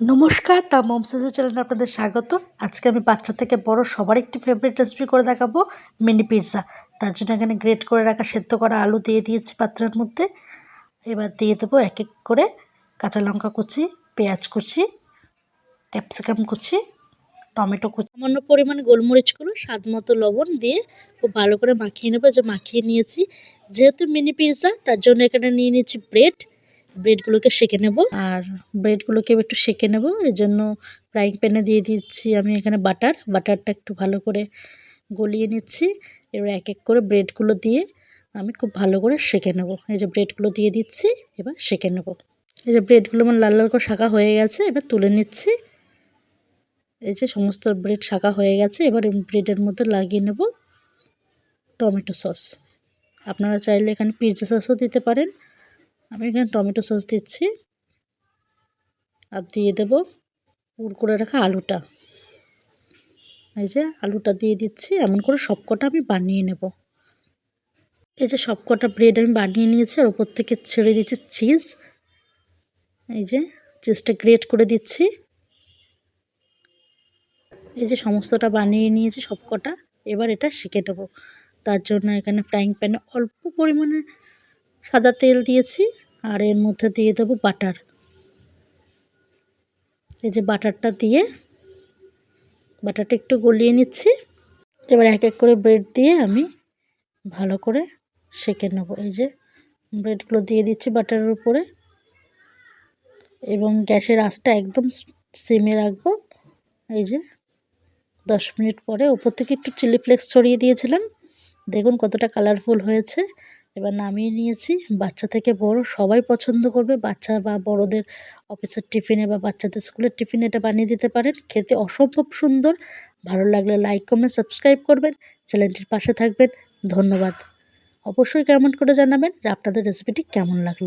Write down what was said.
নমস্কার তা মমসাজের চ্যানেলে আপনাদের স্বাগত। আজকে আমি বাচ্চা থেকে বড় সবার একটি ফেভারিট রেসিপি করে দেখাবো মিনি পিৎজা তার জন্য এখানে গ্রেট করে রাখা, সেদ্ধ করা আলু দিয়ে দিয়েছি পাত্রের মধ্যে। এবার দিয়ে দেবো এক এক করে কাঁচা লঙ্কা কুচি, পেঁয়াজ কুচি ক্যাপসিকাম কুচি, টমেটো কুচি। সামান্য পরিমাণ গোলমরিচগুলো স্বাদ মতো লবণ দিয়ে খুব ভালো করে মাখিয়ে নেব। যে মাখিয়ে নিয়েছি, যেহেতু মিনি পিৎজা তার জন্য এখানে নিয়ে নিয়েছি ব্রেড ব্রেডগুলোকে সেঁকে নেব। আর ব্রেডগুলোকে একটু সেঁকে নেব। এই জন্য ফ্রাইং প্যানে দিয়ে দিচ্ছি আমি এখানে বাটার। বাটারটা একটু ভালো করে গলিয়ে নিচ্ছি। এবার এক এক করে ব্রেডগুলো দিয়ে আমি খুব ভালো করে সেঁকে নেব। এই যে ব্রেডগুলো দিয়ে দিচ্ছি, এবার সেঁকে নেব। এই যে ব্রেডগুলো আমার লাল লাল করে শাঁকা হয়ে গেছে, এবার তুলে নিচ্ছি। এই যে সমস্ত ব্রেড শাঁকা হয়ে গেছে, এবার ব্রেডের মধ্যে লাগিয়ে নেব টমেটো সস। আপনারা চাইলে এখানে পিৎজা সসও দিতে পারেন। আমি এখানে টমেটো সস দিচ্ছি আর দিয়ে দেব পুর করে রাখা আলুটা। এই যে আলুটা দিয়ে দিচ্ছি, এমন করে সবকটা আমি বানিয়ে নেব। এই যে সবকটা ব্রেড আমি বানিয়ে নিয়েছি আর ওপর থেকে ছেড়ে দিচ্ছি চিজ এই যে চিজটা গ্রেট করে দিচ্ছি। এই যে সমস্তটা বানিয়ে নিয়েছি সবকটা, এবার এটা শিখে নেব। তার জন্য এখানে ফ্রাইং প্যানে অল্প পরিমাণে সাদা তেল দিয়েছি আর এর মধ্যে দিয়ে দেবো বাটার। এই যে বাটারটা দিয়ে বাটারটা একটু গলিয়ে নিচ্ছি। এবার এক এক করে ব্রেড দিয়ে আমি ভালো করে সেঁকে নেব। এই যে ব্রেডগুলো দিয়ে দিচ্ছি বাটারের উপরে। এবং গ্যাসের আঁচটা একদম সিমে রাখব। এই যে দশ মিনিট পরে, ওপর থেকে একটু চিলি ফ্লেক্স ছড়িয়ে দিয়েছিলাম। দেখুন কতটা কালারফুল হয়েছে। এবার নামিয়ে নিয়েছি। বাচ্চা থেকে বড় সবাই পছন্দ করবে। বাচ্চা বা বড়দের অফিসের টিফিনে বা বাচ্চাদের স্কুলের টিফিনে এটা বানিয়ে দিতে পারেন। খেতে অসম্ভব সুন্দর। ভালো লাগলে লাইক কমেন্ট সাবস্ক্রাইব করবেন। চ্যানেলটির পাশে থাকবেন। ধন্যবাদ। অবশ্যই কমেন্ট করে জানাবেন যে আপনাদের রেসিপিটি কেমন লাগল।